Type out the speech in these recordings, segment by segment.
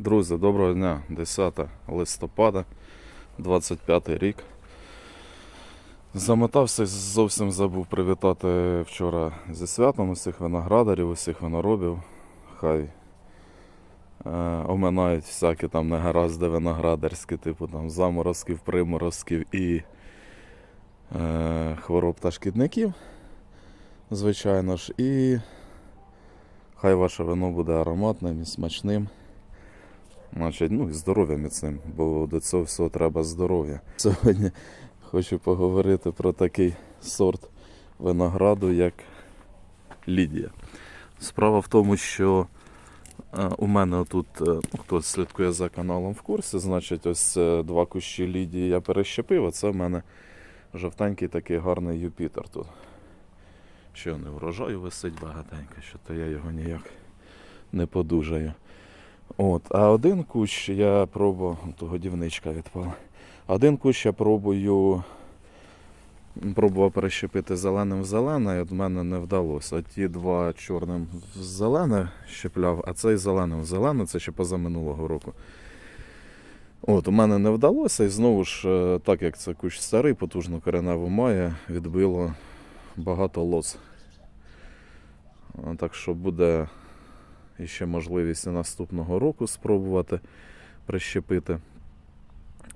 Друзі, доброго дня, 10 листопада, 25 рік. Замотався, зовсім забув привітати вчора зі святом усіх виноградарів, усіх виноробів. Хай е, оминають всякі там негаразди виноградарські, типу там заморозків, приморозків і е, хвороб та шкідників, звичайно ж. І хай ваше вино буде ароматним і смачним. Значить, ну і здоров'я міцним, бо до цього всього треба здоров'я. Сьогодні хочу поговорити про такий сорт винограду, як Лідія. Справа в тому, що е, у мене тут, е, ну, хто слідкує за каналом в курсі, значить, ось е, два кущі Лідії я перещепив, а це в мене жовтенький такий гарний Юпітер тут. Що не врожаю висить багатенько, що то я його ніяк не подужаю. От, а один кущ я пробую, то годівничка відпала. Один кущ я пробую, пробував перещепити зеленим в зелене, і от в мене не вдалося. А ті два чорним в зелене щепляв, а цей зеленим в зелене, це ще позаминулого року. От, у мене не вдалося, і знову ж, е, так як це кущ старий, потужну кореневу має, відбило багато лоз. Так що буде і ще можливість наступного року спробувати прищепити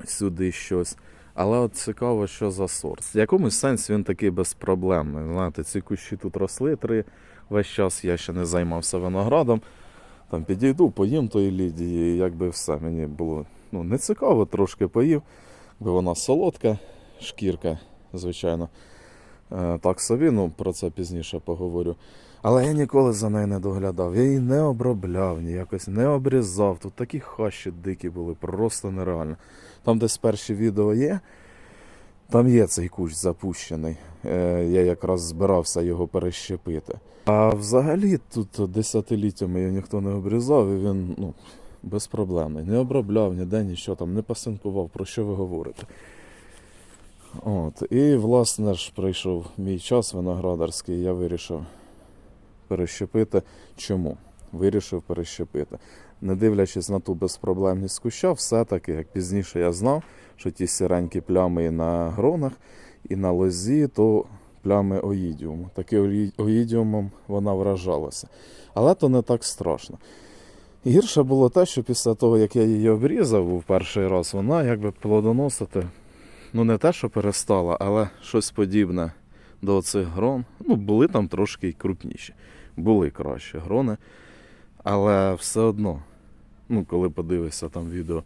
сюди щось. Але от цікаво, що за сорт. В якомусь сенсі він такий безпроблемний. Знаєте, ці кущі тут росли три весь час, я ще не займався виноградом. Там підійду, поїм тої лідії, і якби все. Мені було ну, не цікаво, трошки поїв, бо вона солодка, шкірка, звичайно. Е, Так собі, ну про це пізніше поговорю. Але я ніколи за нею не доглядав. Я її не обробляв, ніякось не обрізав. Тут такі хащі дикі були, просто нереально. Там десь перші відео є. Там є цей кущ запущений. Е, Я якраз збирався його перещепити. А взагалі тут десятиліттями його ніхто не обрізав, і він ну, безпроблемний. Не обробляв ніде нічого там, не пасинкував, про що ви говорите. От. І, власне ж, прийшов мій час виноградарський, я вирішив перещепити. Чому? Вирішив перещепити. Не дивлячись на ту безпроблемність куща, все-таки, як пізніше я знав, що ті сіренькі плями і на гронах, і на лозі, то плями оїдіуму. Таки ої- оїдіумом вона вражалася. Але то не так страшно. Гірше було те, що після того, як я її обрізав у перший раз, вона якби плодоносити, ну не те, що перестала, але щось подібне до цих грон. Ну, були там трошки крупніші. Були кращі грони. Але все одно, ну, коли подивишся там відео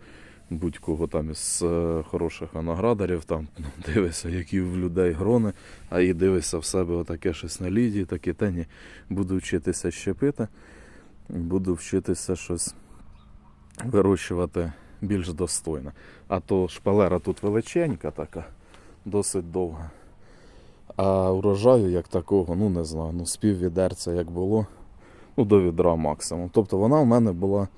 будь-кого там із е, хороших виноградарів, там ну, дивишся, які в людей грони, а і дивишся в себе отаке щось на лідії, таке та ні. Буду вчитися щепити, буду вчитися щось вирощувати більш достойно. А то шпалера тут величенька така, досить довга. А урожаю як такого, ну не знаю, ну з відерця як було, ну до відра максимум. Тобто вона в мене була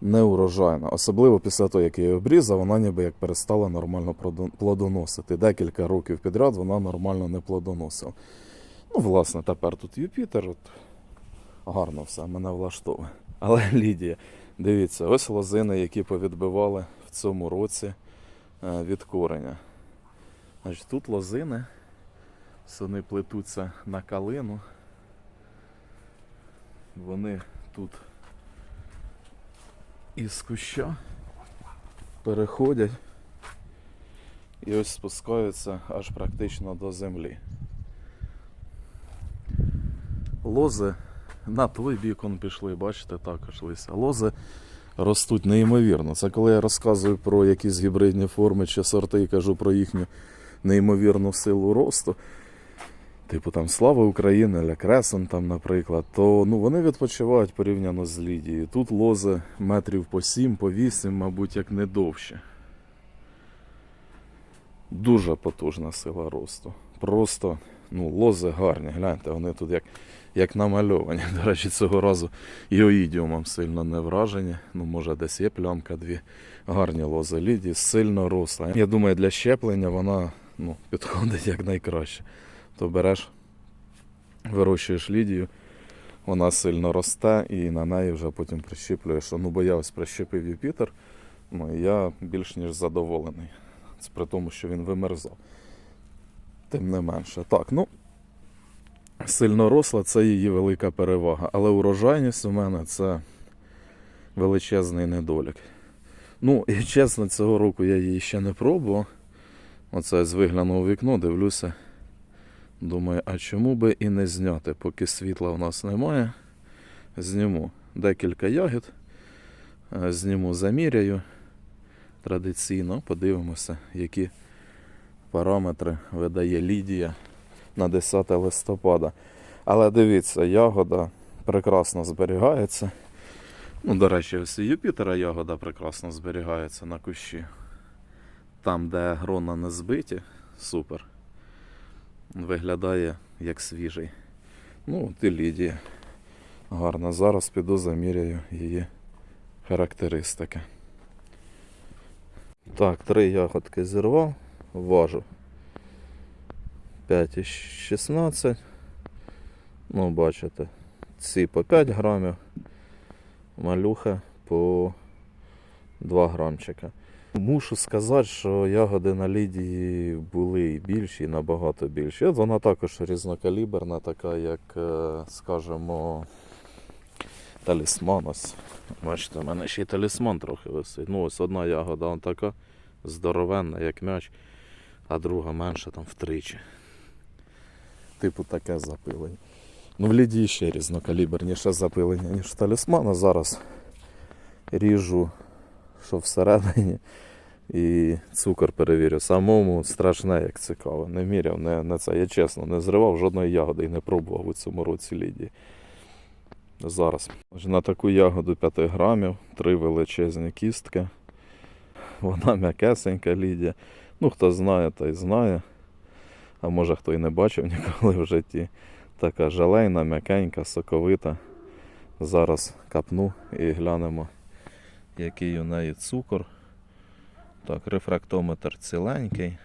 не урожайна. Особливо після того, як я її обрізав, вона ніби як перестала нормально плодоносити. Декілька років підряд вона нормально не плодоносила. Ну, власне, тепер тут Юпітер, от гарно все, мене влаштовує. Але Лідія, дивіться, ось лозини, які повідбивали в цьому році е, від кореня. Значить, тут лозини. Вони плетуться на калину. Вони тут із куща переходять і ось спускаються аж практично до землі. Лози на той бік он пішли, бачите, також лися. Лози ростуть неймовірно. Це коли я розказую про якісь гібридні форми чи сорти і кажу про їхню неймовірну силу росту типу там Слава України, Ля там, наприклад, то ну, вони відпочивають порівняно з Лідією. Тут лози метрів по 7, по 8, мабуть, як не довше. Дуже потужна сила росту. Просто ну, лози гарні, гляньте, вони тут як, як намальовані. До речі, цього разу і оїдіумом сильно не вражені. Ну, може, десь є плямка дві. Гарні лози Лідії, сильно росла. Я думаю, для щеплення вона ну, підходить як найкраще то береш, вирощуєш лідію, вона сильно росте і на неї вже потім прищіплює, що ну бо я ось прищепив Юпітер, ну і я більш ніж задоволений. Це при тому, що він вимерзав. Тим не менше. Так, ну сильно росла, це її велика перевага. Але урожайність у мене це величезний недолік. Ну, і чесно, цього року я її ще не пробував. Оце я виглянув у вікно, дивлюся. Думаю, а чому би і не зняти, поки світла у нас немає. Зніму декілька ягід, е, зніму, заміряю. Традиційно подивимося, які параметри видає Лідія на 10 листопада. Але дивіться, ягода прекрасно зберігається. Ну, до речі, ось і Юпітера ягода прекрасно зберігається на кущі. Там, де грона не збиті, супер. Виглядає як свіжий. Ну, от і Лідія. Гарно. Зараз піду заміряю її характеристики. Так, три ягодки зірвав, важу 5,16. Ну, бачите, ці по 5 грамів, малюха по 2 грамчика. Мушу сказати, що ягоди на Лідії були і більші, і набагато більші. Вона також різнокаліберна, така, як, е, скажімо, талісман. Бачите, в мене ще й талісман трохи висить. Ну, ось одна ягода вона така здоровенна, як м'яч, а друга менша там втричі. Типу таке запилення. Ну, в Лідії ще різнокаліберніше запилення, ніж талісмана. Зараз ріжу що всередині. І цукор перевірю. Самому страшне, як цікаво. Не міряв, не, не це. Я чесно, не зривав жодної ягоди і не пробував у цьому році Лідії. Зараз. На таку ягоду 5 грамів, три величезні кістки. Вона м'якесенька Лідія. Ну, хто знає, той знає. А може хто і не бачив ніколи в житті. Така жалейна, м'якенька, соковита. Зараз капну і глянемо який у неї цукор. Так, рефрактометр ціленький.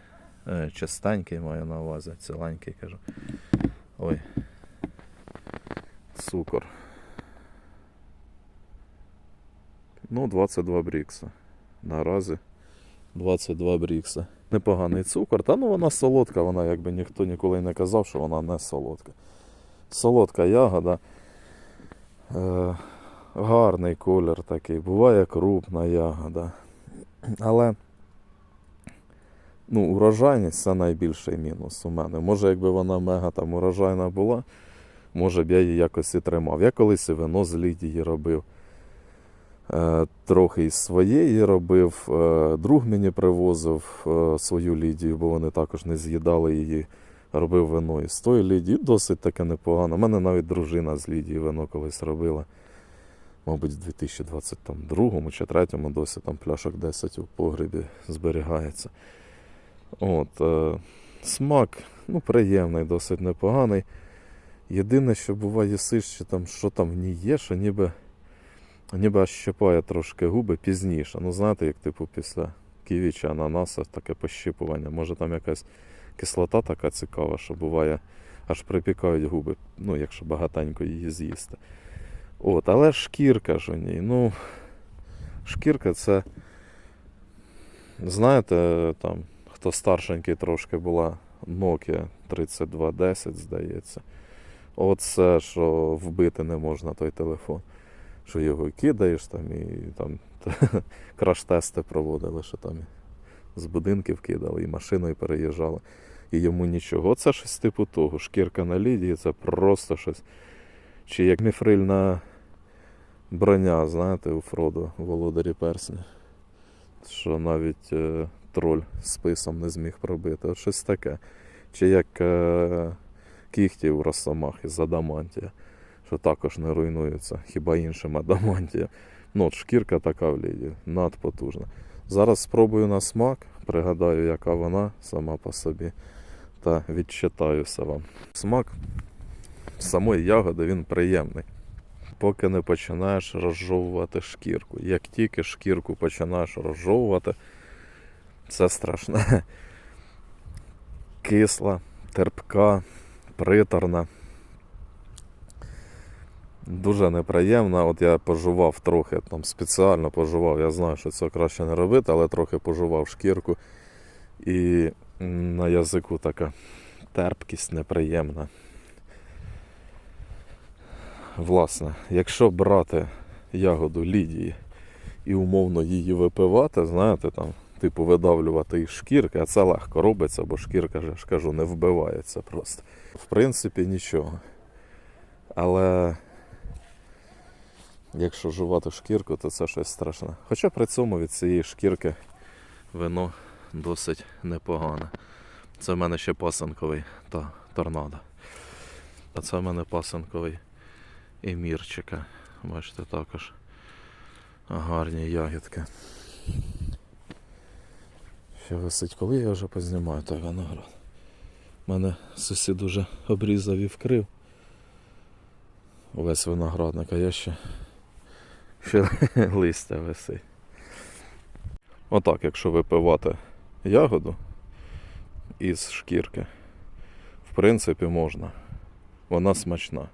Е, чистенький маю на увазі, ціленький кажу. Ой. Цукор. Ну, 22 брікса. Наразі 22 брікса. Непоганий цукор. Та ну вона солодка, вона якби ніхто ніколи не казав, що вона не солодка. Солодка ягода. Е, гарний колір такий, буває крупна ягода. Але ну, урожайність це найбільший мінус у мене. Може, якби вона мега там урожайна була, може б я її якось і тримав. Я колись і вино з Лідії робив. Е, трохи із своєї робив. Е, друг мені привозив е, свою Лідію, бо вони також не з'їдали її. Робив вино із тої Лідії. Досить таке непогано. У мене навіть дружина з Лідії вино колись робила мабуть, в 2022 чи 2003 досі там пляшок 10 у погребі зберігається. От, е, Смак ну, приємний, досить непоганий. Єдине, що буває, їсиш, що там, що там в ній є, що ніби, ніби аж щипає трошки губи пізніше. Ну, знаєте, як типу після ківі чи ананаса таке пощипування. Може там якась кислота така цікава, що буває, аж припікають губи, ну, якщо багатенько її з'їсти. От, але шкірка ж у ній. Ну, шкірка це. Знаєте, там, хто старшенький трошки була Nokia 3210, здається. Оце, що вбити не можна той телефон. Що його кидаєш там і там краш-тести проводили, що там з будинків кидали, і машиною переїжджали. І йому нічого. Це щось типу того. Шкірка на лідії це просто щось. Чи як міфрильна броня, знаєте, у Фродо, володарі персня. Що навіть е, троль списом не зміг пробити. От щось таке. Чи як е, кіхті у Росомахи з адамантія, що також не руйнуються, хіба іншим адамантія. Ну, от шкірка така в ліді, надпотужна. Зараз спробую на смак, пригадаю, яка вона сама по собі, та відчитаюся вам. Смак самої ягоди він приємний. Поки не починаєш розжовувати шкірку. Як тільки шкірку починаєш розжовувати, це страшне. Кисла, терпка, приторна. Дуже неприємно. От я пожував трохи, там спеціально пожував. Я знаю, що це краще не робити, але трохи пожував шкірку. І на язику така терпкість неприємна. Власне, якщо брати ягоду Лідії і умовно її випивати, знаєте, там, типу видавлювати із шкірки, а це легко робиться, бо шкірка, ж кажу, не вбивається просто. В принципі, нічого. Але якщо жувати шкірку, то це щось страшне. Хоча при цьому від цієї шкірки вино досить непогане. Це в мене ще пасенковий та торнадо. А це в мене пасенковий емірчика. Бачите, також гарні ягідки. Ще висить, коли я вже познімаю той виноград. Мене сусід уже обрізав і вкрив весь виноградник, а я ще, ще листя висить. Отак, якщо випивати ягоду із шкірки, в принципі, можна. Вона смачна.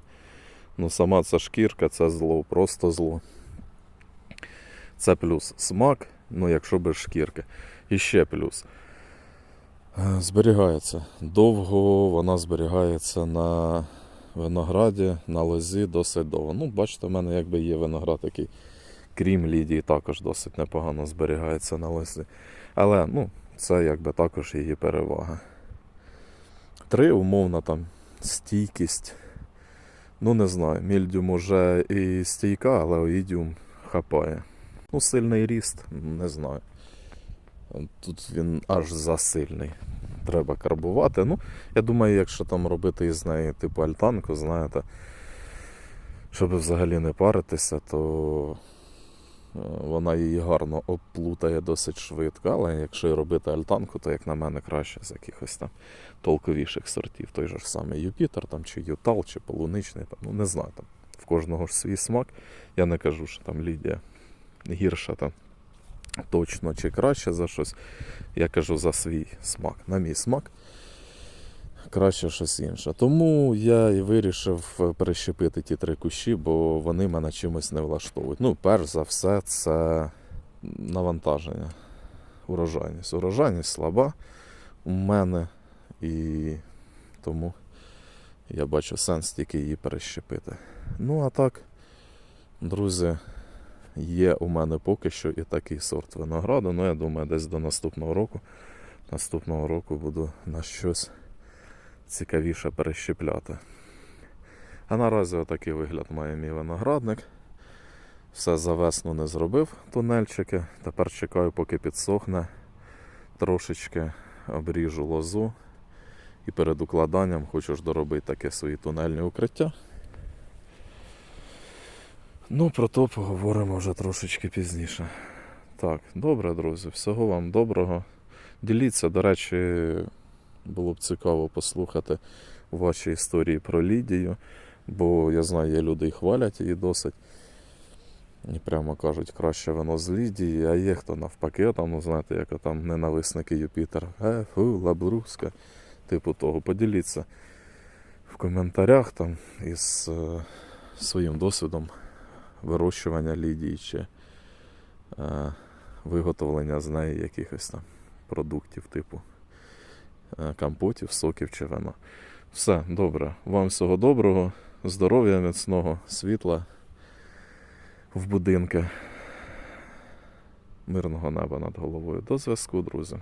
Ну, сама ця шкірка це зло, просто зло. Це плюс смак, ну якщо без шкірки. І ще плюс. Зберігається. Довго вона зберігається на винограді, на лозі досить довго. Ну, бачите, в мене якби є виноград такий, крім Лідії, також досить непогано зберігається на лозі. Але ну, це якби також її перевага. Три, умовно, там стійкість. Ну, не знаю, мільдіум уже і стійка, але оїдіум хапає. Ну, сильний ріст, не знаю. Тут він аж засильний. Треба карбувати. Ну, я думаю, якщо там робити із неї типу альтанку, знаєте, щоб взагалі не паритися, то вона її гарно обплутає досить швидко. Але якщо робити альтанку, то як на мене краще з якихось там толковіших сортів. Той же ж самий Юпітер там, чи Ютал, чи полуничний, там, ну не знаю, там в кожного ж свій смак. Я не кажу, що там Лідія гірша там точно чи краще за щось. Я кажу за свій смак. На мій смак краще щось інше. Тому я і вирішив перещепити ті три кущі, бо вони мене чимось не влаштовують. Ну, перш за все, це навантаження. Урожайність. Урожайність слаба у мене, і тому я бачу сенс тільки її перещепити. Ну, а так, друзі, є у мене поки що і такий сорт винограду. Ну, я думаю, десь до наступного року. Наступного року буду на щось цікавіше перещепляти. А наразі отакий вигляд має мій виноградник. Все за весну не зробив тунельчики. Тепер чекаю, поки підсохне. Трошечки обріжу лозу. І перед укладанням хочу ж доробити таке свої тунельні укриття. Ну, про то поговоримо вже трошечки пізніше. Так, добре, друзі, всього вам доброго. Діліться, до речі, було б цікаво послухати ваші історії про Лідію, бо я знаю, є люди і хвалять її досить. І прямо кажуть, краще вино з Лідії, а є хто навпаки, там, ну знаєте, як там ненависники Юпітер. Е, фу, лабруска. Типу того. Поділіться в коментарях там із е, своїм досвідом вирощування Лідії чи е, виготовлення з неї якихось там продуктів, типу компотів, соків чи вина. Все, добре. Вам всього доброго, здоров'я, міцного, світла в будинки, мирного неба над головою. До зв'язку, друзі.